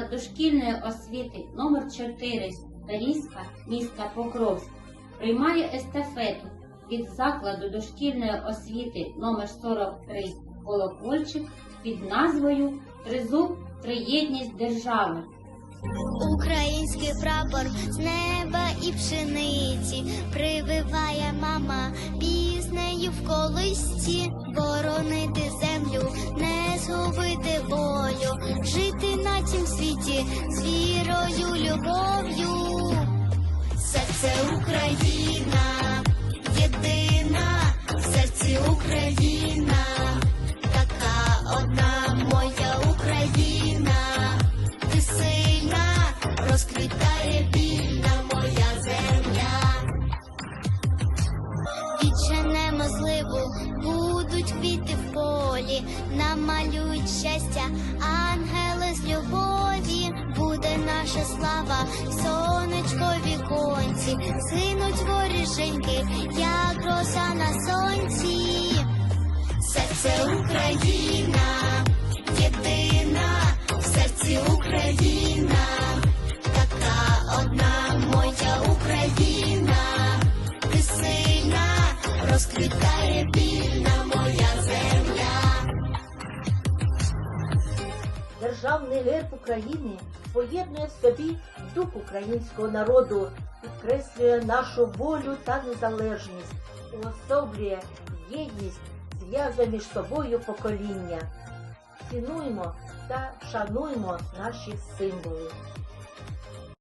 дошкільної освіти номер 4 Таріська міста Покровськ приймає естафету від закладу дошкільної освіти номер 43 Колокольчик під назвою Тризуб Триєдність держави. Український прапор з неба і пшениці прививає мама піснею в колисці, світі з вірою, любов'ю. Серце Україна, єдина, в серці Україна, така одна моя Україна, ти сильна, розквітає вільна моя земля. Відженемо зливу, будуть квіти в полі, намалюють щастя, ангели сонечко віконці, згинуть воріженьки, як роса на сонці. Серце Україна, єдина, в серці Україна, така одна моя Україна, ти сильна, розквітає вільна моя Державний герб України поєднує в собі дух українського народу, підкреслює нашу волю та незалежність, уособлює єдність, зв'язує між собою покоління. Цінуємо та шануємо наші символи.